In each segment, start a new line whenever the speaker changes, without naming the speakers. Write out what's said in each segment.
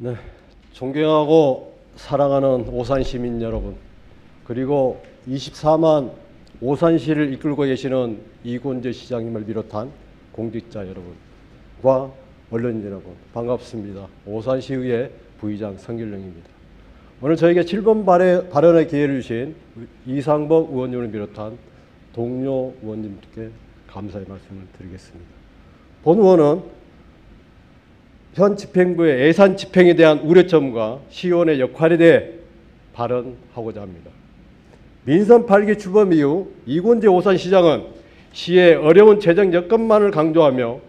네, 존경하고 사랑하는 오산 시민 여러분, 그리고 24만 오산시를 이끌고 계시는 이곤재 시장님을 비롯한 공직자 여러분과 언론인 여러분 반갑습니다. 오산시의회 부의장 성길령입니다. 오늘 저에게 7번 발의, 발언의 기회를 주신 이상복 의원님을 비롯한 동료 의원님께 감사의 말씀을 드리겠습니다. 본 의원은 현 집행부의 예산 집행에 대한 우려점과 시의원의 역할에 대해 발언하고자 합니다. 민선 8기 출범 이후 이곤재 오산시장은 시의 어려운 재정 여건만을 강조하며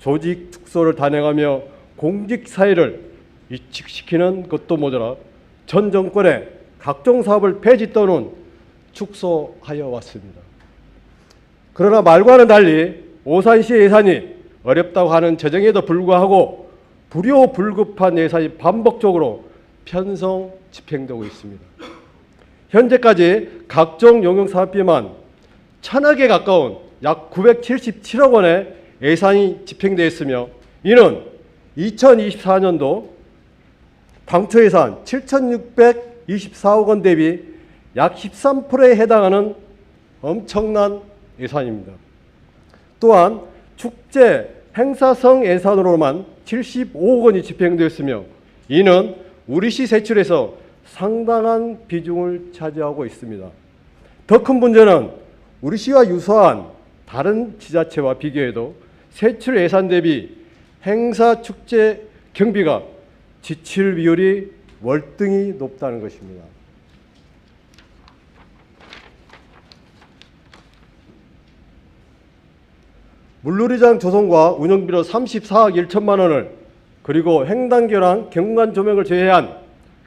조직 축소를 단행하며 공직 사회를 위축시키는 것도 모자라 전 정권의 각종 사업을 폐지 또는 축소하여 왔습니다. 그러나 말과는 달리 오산시 예산이 어렵다고 하는 재정에도 불구하고 불효불급한 예산이 반복적으로 편성 집행되고 있습니다. 현재까지 각종 용역 사업비만 천억에 가까운 약 977억 원의 예산이 집행되어 있으며 이는 2024년도 당초 예산 7,624억 원 대비 약 13%에 해당하는 엄청난 예산입니다. 또한 축제 행사성 예산으로만 75억 원이 집행되었으며 이는 우리시 세출에서 상당한 비중을 차지하고 있습니다. 더 큰 문제는 우리시와 유사한 다른 지자체와 비교해도 세출 예산 대비 행사 축제 경비가 지출 비율이 월등히 높다는 것입니다. 물놀이장 조성과 운영비로 34억 1천만 원을 그리고 횡단교랑 경관 조명을 제외한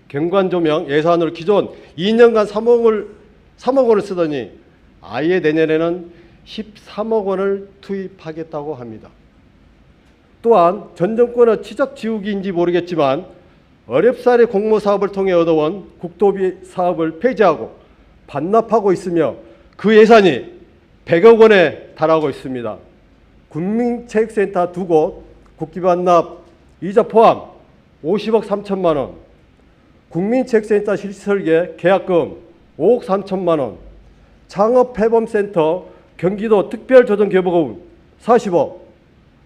경관 조명 예산으로 기존 2년간 3억을 3억 원을 쓰더니 아예 내년에는 13억 원을 투입하겠다고 합니다. 또한 전 정권의 치적 지우기인지 모르겠지만 어렵사리 공모 사업을 통해 얻어온 국도비 사업을 폐지하고 반납하고 있으며 그 예산이 100억 원에 달하고 있습니다. 국민체육센터 두 곳 국기 반납 이자 포함 50억 3천만 원, 국민체육센터 실설계 계약금 5억 3천만 원, 창업해범센터 경기도 특별조정교부금 40억,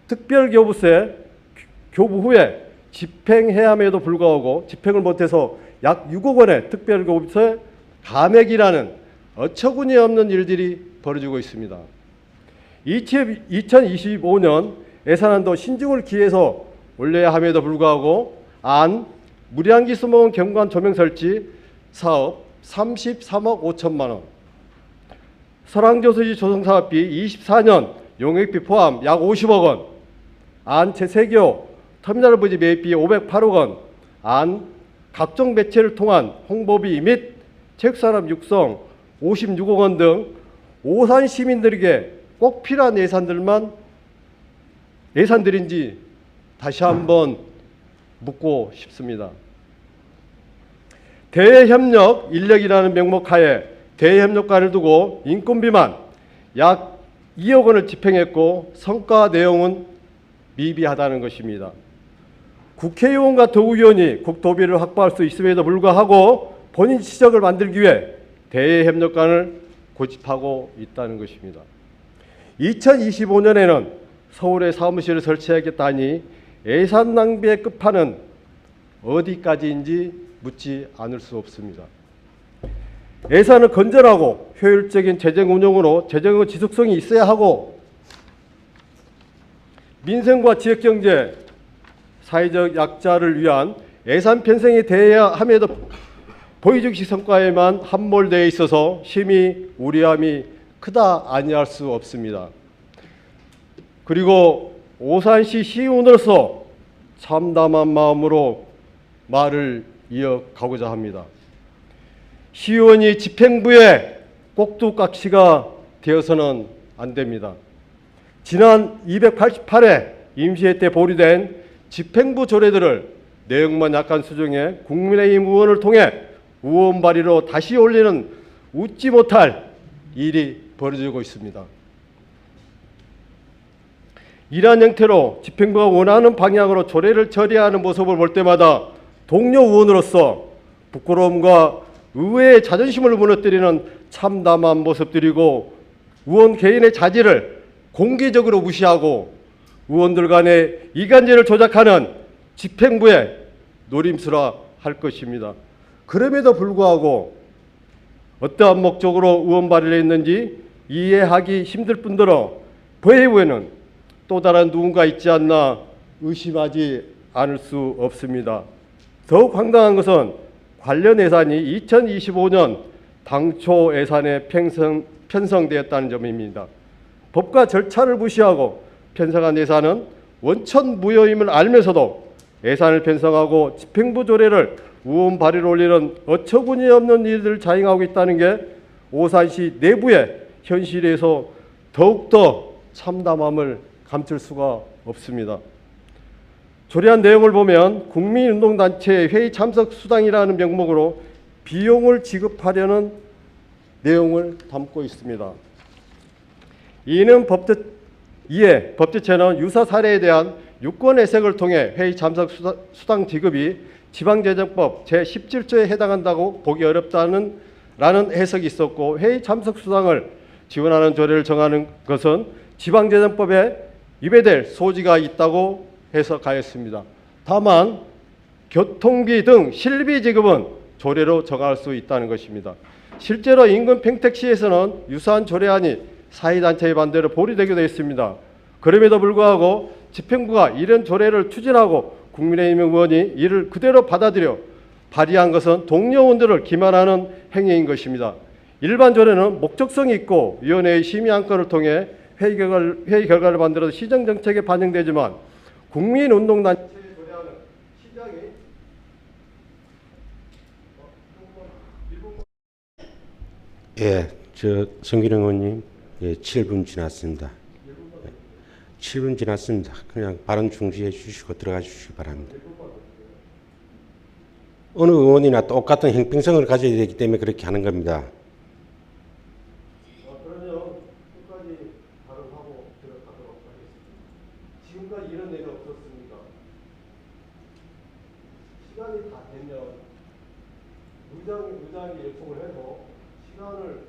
특별교부세 교부 후에 집행해야함에도 불구하고 집행을 못해서 약 6억 원의 특별교부세 감액이라는 어처구니 없는 일들이 벌어지고 있습니다. 2025년 예산안도 신중을 기해서 올려야 함에도 불구하고 안 무량기 수목원 경관 조명 설치 사업 33억 5천만 원 설왕조수지 조성 사업비 24년 용역비 포함 약 50억 원, 안 재세교 터미널 부지 매입비 508억 원, 안 각종 매체를 통한 홍보비 및 책사람 육성 56억 원 등 오산 시민들에게 꼭 필요한 예산들만 예산들인지 다시 한번 묻고 싶습니다. 대외협력 인력이라는 명목 하에 대외협력관을 두고 인건비만 약 2억 원을 집행했고 성과 내용은 미비하다는 것입니다. 국회의원과 도의원이 국토비를 확보할 수 있음에도 불구하고 본인 지적을 만들기 위해 대외협력관을 고집하고 있다는 것입니다. 2025년에는 서울에 사무실을 설치하겠다니 예산 낭비의 끝판은 어디까지인지 묻지 않을 수 없습니다. 예산은 건전하고 효율적인 재정 운영으로 재정의 지속성이 있어야 하고 민생과 지역 경제, 사회적 약자를 위한 예산 편성이 돼야 함에도 보이적시 성과에만 함몰되어 있어서 심히 우려함이 크다 아니할 수 없습니다. 그리고 오산시 시의원으로서 참담한 마음으로 말을 이어가고자 합니다. 시의원이 집행부의 꼭두각시가 되어서는 안 됩니다. 지난 288회 임시회 때 보류된 집행부 조례들을 내용만 약간 수정해 국민의힘 의원을 통해 의원 발의로 다시 올리는 웃지 못할 일이 벌어지고 있습니다. 이러한 형태로 집행부가 원하는 방향으로 조례를 처리하는 모습을 볼 때마다 동료 의원으로서 부끄러움과 의회의 자존심을 무너뜨리는 참담한 모습들이고 의원 개인의 자질을 공개적으로 무시하고 의원들 간의 이간질을 조작하는 집행부의 노림수라 할 것입니다. 그럼에도 불구하고 어떠한 목적으로 의원 발의를 했는지 이해하기 힘들 뿐더러 배후에는 또 다른 누군가 있지 않나 의심하지 않을 수 없습니다. 더욱 황당한 것은 관련 예산이 2025년 당초 예산에 편성, 편성되었다는 점입니다. 법과 절차를 무시하고 편성한 예산은 원천 무효임을 알면서도 예산을 편성하고 집행부 조례를 의원 발의를 올리는 어처구니 없는 일들을 자행하고 있다는 게 오산시 내부의 현실에서 더욱더 참담함을 감출 수가 없습니다. 조례한 내용을 보면 국민운동단체 회의 참석 수당이라는 명목으로 비용을 지급하려는 내용을 담고 있습니다. 이는 법제, 이에 법제처는 유사 사례에 대한 유권 해석을 통해 회의 참석 수당 지급이 지방재정법 제17조에 해당한다고 보기 어렵다는 라는 해석이 있었고 회의 참석 수당을 지원하는 조례를 정하는 것은 지방재정법에 위배될 소지가 있다고 해석하였습니다. 다만 교통비 등 실비 지급은 조례로 정할 수 있다는 것입니다. 실제로 인근 평택시에서는 유사한 조례안이 사회단체의 반대로 보류되기도 했습니다. 그럼에도 불구하고 집행부가 이런 조례를 추진하고 국민의힘 의원이 이를 그대로 받아들여 발의한 것은 동료 의원들을 기만하는 행위인 것입니다. 일반 조례는 목적성이 있고 위원회의 심의 안건을 통해 회의 결과를, 회의 결과를 만들어서 시정 정책에 반영되지만 국민 운동 단체의 조례안은 시장이
예, 저 성기령 의원님, 예, 7분 지났습니다. 예, 7분 지났습니다. 그냥 발언 중지해 주시고 들어가 주시기 바랍니다. 어느 의원이나 똑같은 형평성을 가져야 되기 때문에 그렇게 하는 겁니다.
어, 그러면 끝까지 발언하고 들어가도록 하겠습니다. 지금까지 이런 일은 없었습니까? 시간이 다 되면 의장이 의장이 요청을 해서 시간을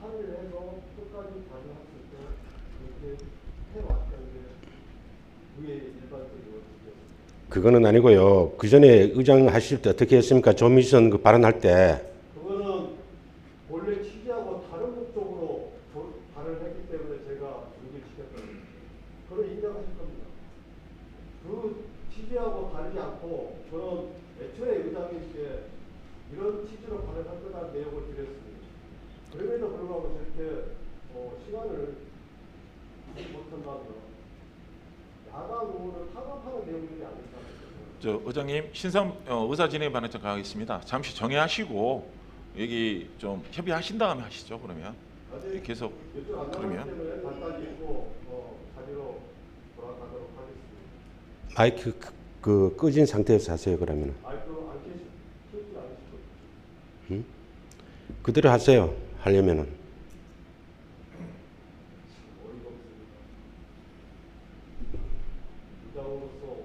할애를 해서 끝까지 수 있도록 이렇게 해왔던 게 일반적으로 있었습니다.
그거는 아니고요. 그 전에 의장 하실 때 어떻게 했습니까? 조미선 그 발언할 때
그거는 원래 취지하고 다른 목적으로 조- 발언을 했기 때문에 제가 중지시켰거든요. 그걸 인정하실 겁니다. 그 취지하고 다르지 않고 저는 애초에 의장님께 이런 취지로 발언할 드렸습니다. 그럼에도 불구하고 저렇게 어, 시간을 못한다면 야당 의원을 타협하는 내용들이 아닐까.
저 의장님 신상 어, 의사 진행 반응점 가겠습니다. 잠시 정해하시고 여기 좀 협의하신 다음에 하시죠. 그러면 계속 그러면?
어, 자리로 돌아가도록 하겠습니다.
마이크 그, 그 끄진 상태에서 하세요. 그러면
마이크로 안 켜시, 켜지 않으시고
그대로 하세요. 하려면은
어이가 없습니다. 부장으로서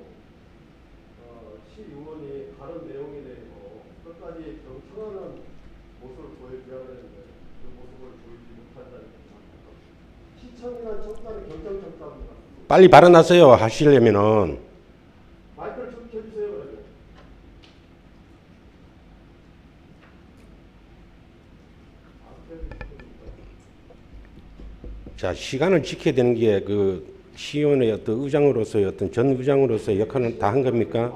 자, 시간을 지켜야 되는 게 그 시의원의 어떤 의장으로서의 어떤 전 의장으로서의 역할은 다 한 겁니까?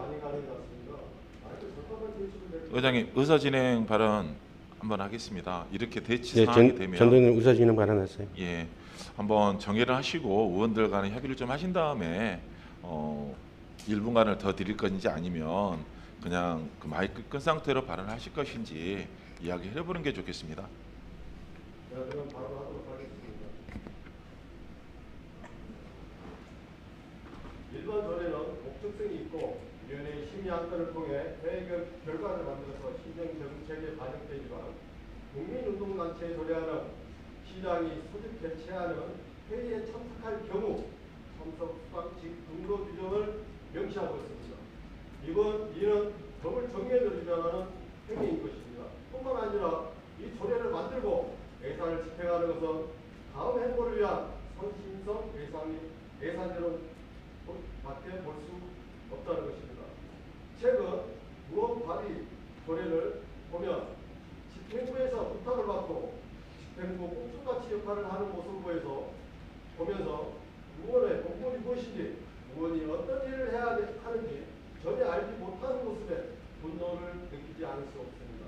의장님 의사진행 발언 한번 하겠습니다. 이렇게 대치
네,
상황이 예,
전,
되면
전동현 의사진행 발언하세요.
예, 한번 정리를 하시고 의원들 간에 협의를 좀 하신 다음에 어, 1분간을 더 드릴 건지 아니면 그냥 그 마이크 끈 상태로 발언하실 것인지 이야기해보는 게 좋겠습니다.
네, 일반전에는 목적성이 있고 위원회의 심의 안건을 통해 회의 결과를 만들어서 신정 정책에 반영되지만 국민운동단체에 소리하는 시장이 소집 개최하는 회의에 참석할 경우 참석 수당직 등록 규정을 명시하고 있습니다. 이번 이는 법을 정의해 주장하는 행위인 것입니다. 뿐만 아니라 이 조례를 만들고 예산을 집행하는 것은 다음 행보를 위한 선심성 예산이 예산대로 밖에 볼 수 없다는 것입니다. 최근 무업 발의 조례를 보면 집행부에서 부탁을 받고 집행부 꼼수같이 역할을 하는 모습을 보여서 보면서 의원의 공무원이 무엇인지 의원이 어떤 일을 해야 하는지 전혀 알지 못하는 모습에 분노를 느끼지 않을 수 없습니다.